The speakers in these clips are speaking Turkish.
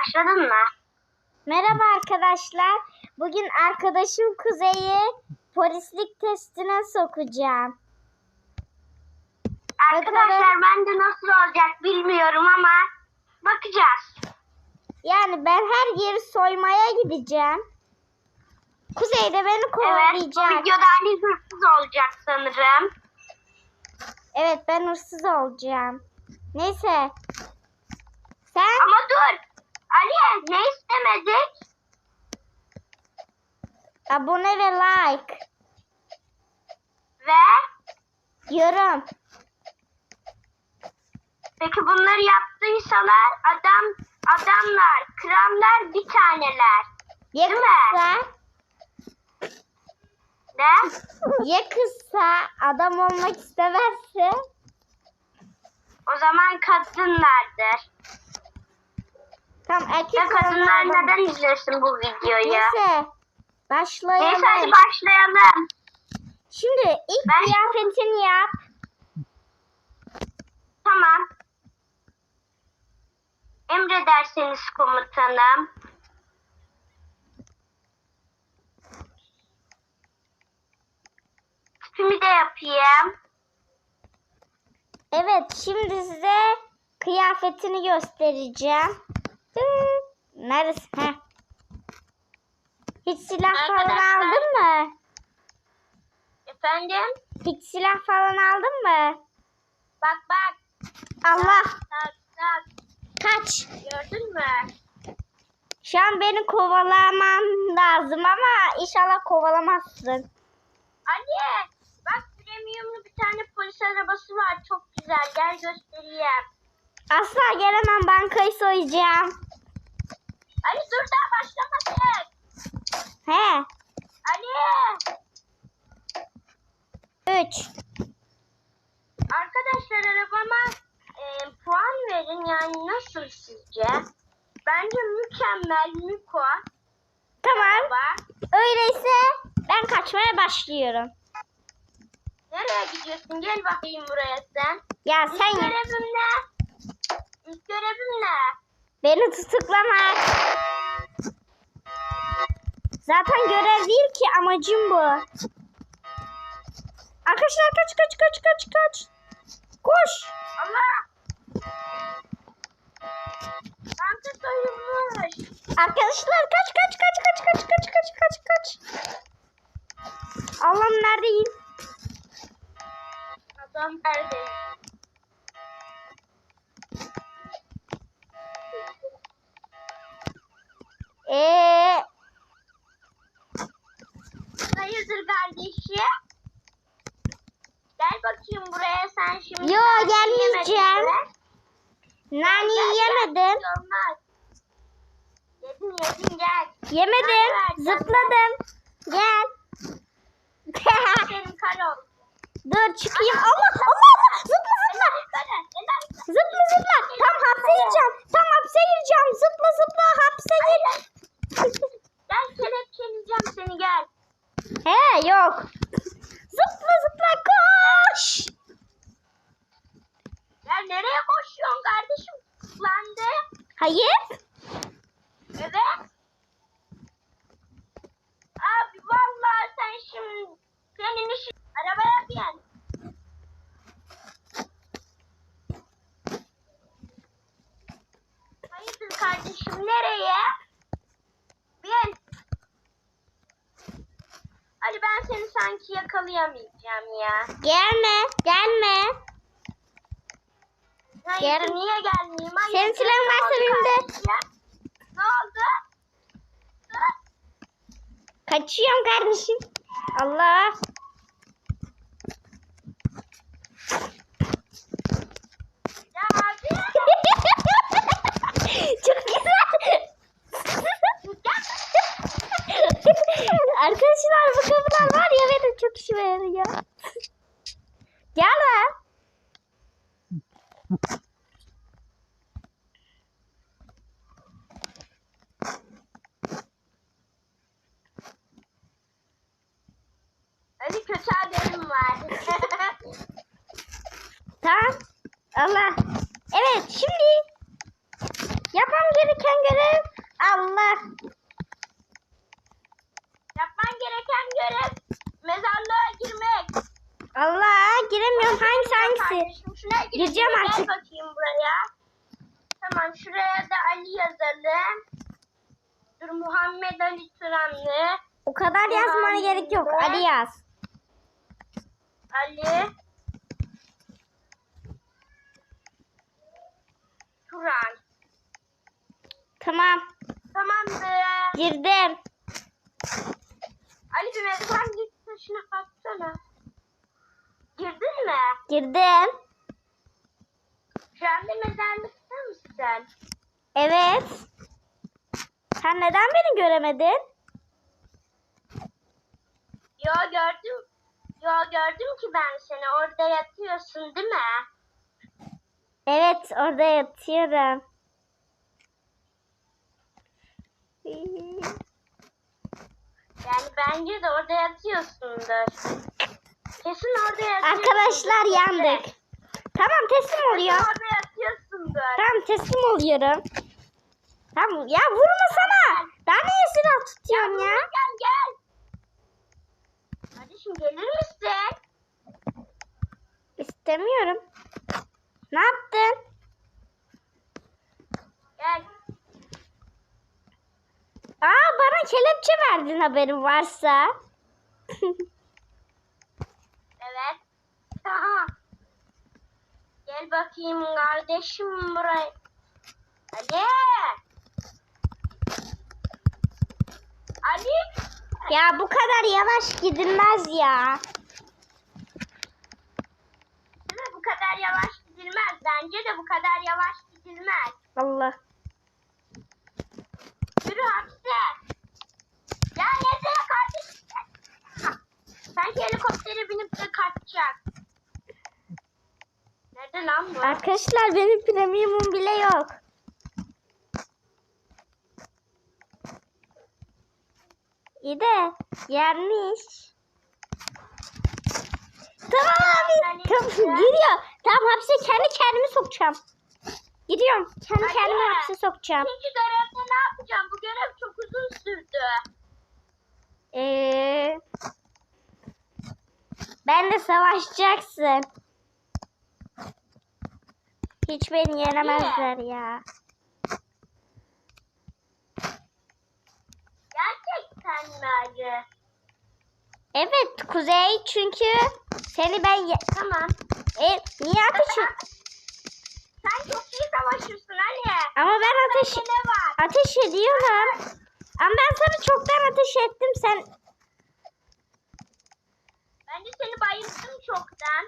Başladın mı? Merhaba arkadaşlar. Bugün arkadaşım Kuzey'i polislik testine sokacağım. Arkadaşlar ben de nasıl olacak bilmiyorum ama bakacağız. Yani ben her yeri soymaya gideceğim. Kuzey de beni Evet bu kovalayacak. videoda Ali hırsız olacak sanırım. Evet ben hırsız olacağım. Neyse. Sen Ama dur. Ali ne istemedik? abone ve like. Ve Yorum. peki bunları yaptıysalar adam adamlar, krallar bir taneler. Ya Değil mi? kızsa, Ne? ya kızsa adam olmak istemezse. O zaman kadınlardır. Tamam erkek Ya kadınlar olanlardan- neden izlesin bu videoyu? Neyse. Başlayalım. Neyse hadi başlayalım. Şimdi ilk Ben- kıyafetini yap. Tamam. Emrederseniz komutanım. Tipimi de yapayım. Evet şimdi size kıyafetini göstereceğim. Neresi? Heh. Hiç silah falan Arkadaşlar. aldın mı? Efendim? Hiç silah falan aldın mı? Bak bak. Allah Tak tak. kaç. Gördün mü? Şu an beni kovalaman lazım ama inşallah kovalamazsın. Ali bak premiumlu bir tane polis arabası var. Çok güzel. Gel göstereyim. Asla gelemem bankayı soyacağım. Ali dur daha başlamasın. He. Ali. 3. Arkadaşlar arabama e, puan verin yani nasıl sizce? Bence mükemmel Miko Tamam. araba. Öyleyse ben kaçmaya başlıyorum. Nereye gidiyorsun? Gel bakayım buraya sen. Ya sen görevim ne? İlk görevim ne? beni tutuklamak. Zaten görev değil ki amacım bu. Arkadaşlar kaç kaç kaç kaç kaç. Koş. Allah! Banka soyulmuş. Arkadaşlar kaç kaç kaç kaç kaç kaç kaç kaç kaç. Allah'ım neredeyim? Adam nerede? Eee Hayırdır kardeşim? Gel bakayım buraya sen şimdi. Yo, nane gelmeyeceğim. gel, yemedim. olmaz. Yedin yedin gel. Yemedim. Zıpladım. Gel. Senin kar oldu. Dur çıkayım. Allah Allah Allah. Zıpla zıpla. Zıpla zıpla. Tam hapse gireceğim. Tam hapse gireceğim. Zıpla zıpla hapse gir. Gel kelepçeleyeceğim seni gel. Yok. Zıpla zıpla koş. Ya nereye koşuyorsun kardeşim? Kullandı. Hayır. Evet. Abi vallahi sen şimdi senin işin arabaya bin. Hayırdır kardeşim nereye? Bin. Ali ben seni sanki yakalayamayacağım ya. Gelme. Gelme. Hayır Gel. niye gelmeyeyim? Hayır, Senin silahın ne varsa oldu benim de. Ne oldu? Kaçıyorum kardeşim. Allah. Ya abi. Çok güzel. Arkadaşlar bu kapılar var ya benim çok işime yarıyor. Gel lan. Ali kötü haberim var. Tamam. Allah. Evet şimdi yapmam gereken görev Allah. Yapman gereken görev mezarlığa girmek. Allah giremiyorum hangisi hangisi? Gireceğim Gel artık. bakayım buraya. Tamam şuraya da Ali yazalım. Dur Muhammed Ali Turanlı. O kadar yazmana gerek yok. Ali yaz. Ali Turan. Tamam. Tamamdır. Girdim. Ali bir mezar taşına baksana. Girdin mi? Girdim. Anda mezarlıkta mısın? Evet. Sen neden beni göremedin? Yo gördüm. Yo gördüm ki ben seni. Orada yatıyorsun değil mi? Evet orada yatıyorum. Yani bence de orada yatıyorsundur. Kesin orada yatıyorsun. Arkadaşlar yandık. Tamam teslim Kesin oluyor. orada yatıyorsundur. Tamam teslim oluyorum. Tamam ya vurma sana. Daha niye silah tutuyorsun ya? Kardeşim gelir misin? İstemiyorum. Ne yaptın? Gel. Aa bana kelepçe verdin haberin varsa. Evet. Aha. Gel bakayım kardeşim buraya. Ali. Ali. Ya bu kadar yavaş gidilmez ya. Değil mi? Bu kadar yavaş gidilmez. Bence de bu kadar yavaş gidilmez. Allah. Yürü hapse. Ya nereye kardeşim? Sanki helikoptere binip de kaçacak. Nerede lan bu? Arkadaşlar benim premiumum bile yok. İyi de yermiş. Tamam abi. Tamam, giriyor. Tamam hapse kendi kendimi sokacağım. Gidiyorum. Kendi kendimi hapse sokacağım. İkinci görevde ne yapacağım? Bu görev çok uzun sürdü. Ee, ben de savaşacaksın. Hiç beni yenemezler ya. Gerçekten Ali? Evet Kuzey çünkü seni ben ye- Tamam. e, niye ateş Sen çok iyi savaşırsın Ali. Ama ben ateş Sende ne var? ateş ediyorum. Ama ben sana çoktan ateş ettim sen. Ben de seni bayılttım çoktan.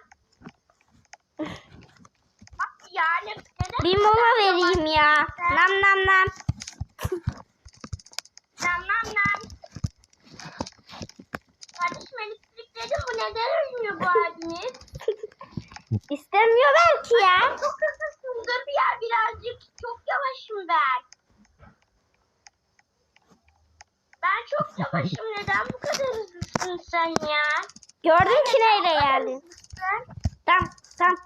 Bak yani neden Bir mola vereyim ya. Nam nam nam. Nam nam nam. Kardeşim elektrikledim bu neden ölmüyor bu haliniz? İstemiyor belki ya. Çok hızlısın dur bir ya birazcık çok yavaşım ben. Ben çok yavaşım neden bu kadar hızlısın sen ya? Gördün ki neyle geldin. Tamam tamam.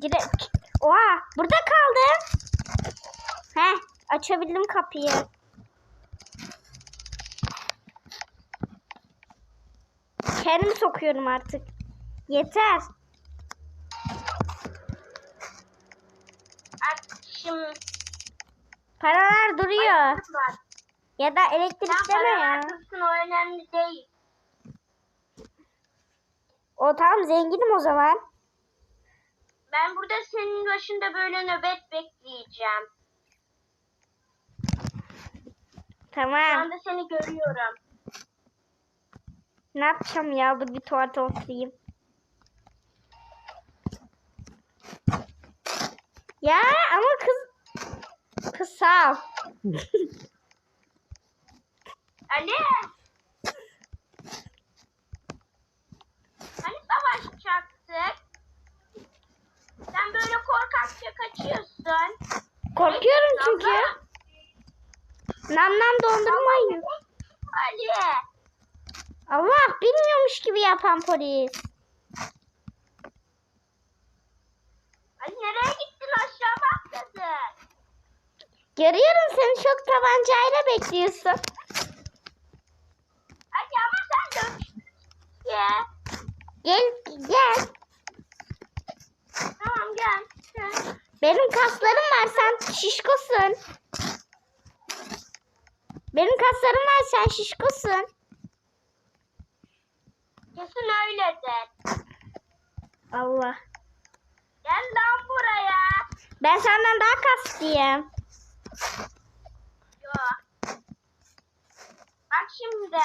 Gire Oha burada kaldım. He açabildim kapıyı. Kendimi sokuyorum artık. Yeter. Şimdi Paralar duruyor. Ya da elektrik deme ya. o önemli değil. O tamam zenginim o zaman. Ben burada senin başında böyle nöbet bekleyeceğim. Şu Tamam. anda seni görüyorum. Ne yapacağım ya? Bu bir tuvalete oturayım. Ya ama kız ol. Ali! Hani savaşacaktık? Sen böyle korkakça kaçıyorsun. Korkuyorum çünkü. Nam nam dondurma yiyor. Ali! Allah bilmiyormuş gibi yapan polis. Ali nereye gittin aşağı atladın? Görüyorum seni çok tabancayla bekliyorsun. Hadi ama sen dövüştün. Ya. Gel gel. Tamam gel. Gel. Benim kaslarım var sen şişkosun. Benim kaslarım var sen şişkosun. Kesin öyledir. Allah. Gel lan buraya. Ben senden daha kaslıyım. Yo. Bak şimdi.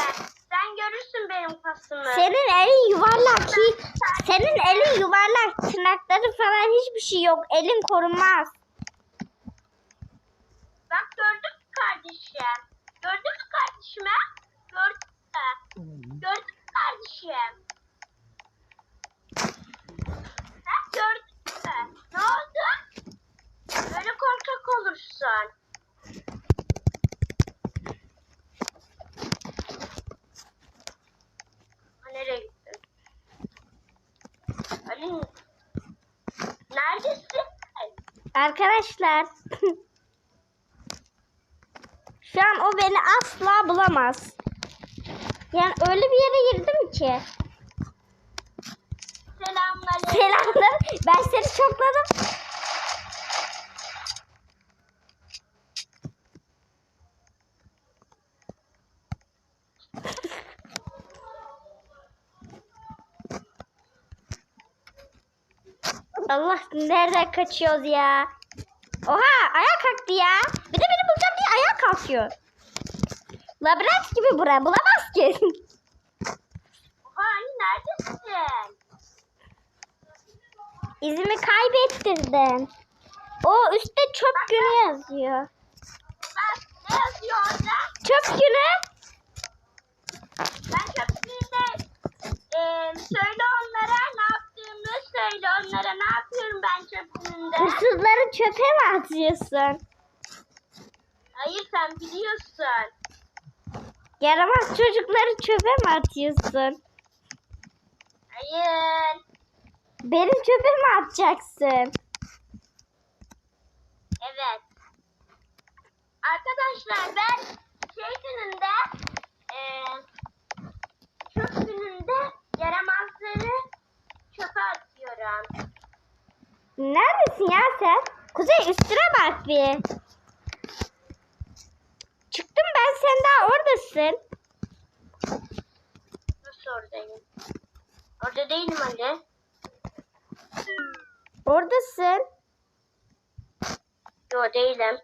Sen görürsün benim kasımı. Senin elin yuvarlak ki senin elin yuvarlak tırnakları falan hiçbir şey yok. Elin korunmaz. Bak gördün mü kardeşim? Gördün mü kardeşimi? Gördün mü? Gördün mü kardeşim? Ha, gördün mü? Ne oldu? Böyle korkak olursun. Ha, nereye gittin? Ali neredesin? Arkadaşlar şu an o beni asla bulamaz. Yani öyle bir yere girdim ki. Selamünaleyküm. Selamlar. Ben seni çokladım. Allah nereden kaçıyoruz ya? Oha ayağa kalktı ya. Bir de beni bulacağım diye ayağa kalkıyor. Labirent gibi bura bulamaz ki. Oha Ali neredesin? İzimi kaybettirdin. O üstte çöp günü yazıyor. Ne yazıyor orada? Çöp günü. Ben köprüde eee söyle onlara ne yaptığımı söyle onlara ne yapıyorum ben köpründe. Hırsızları çöpe mi atıyorsun? Hayır sen biliyorsun. Yaramaz çocukları çöpe mi atıyorsun? Hayır. Benim çöpe mi atacaksın? Evet. Arkadaşlar ben şey gününde eee çöp gününde yaramazları çöpe atıyorum. Neredesin ya sen? Kuzey üstüne bak bir. Çıktım ben sen daha oradasın. Nasıl oradayım? Orada değilim Ali. Oradasın. Yo değilim.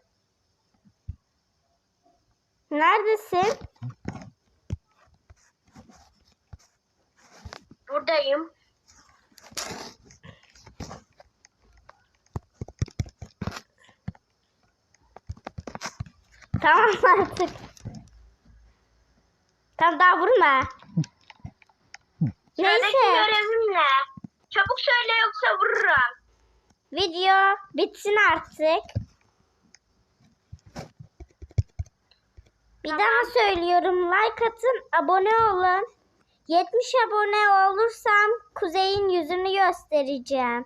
Neredesin? Buradayım. Tamam artık. Tamam daha vurma. Neyse. görevim ne? Çabuk söyle yoksa vururum. Video bitsin artık. Bir Tamam. daha söylüyorum. Like atın, abone olun. 70 abone olursam Kuzey'in yüzünü göstereceğim.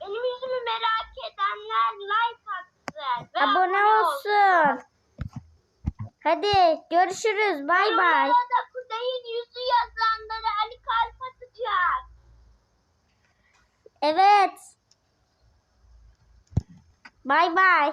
Benim yüzümü merak edenler like atsın. ve Abone olsun. Hadi görüşürüz. Bay bay. Kuzey'in yüzü yazanlara Ali kalp atacak. Evet. Bay bay.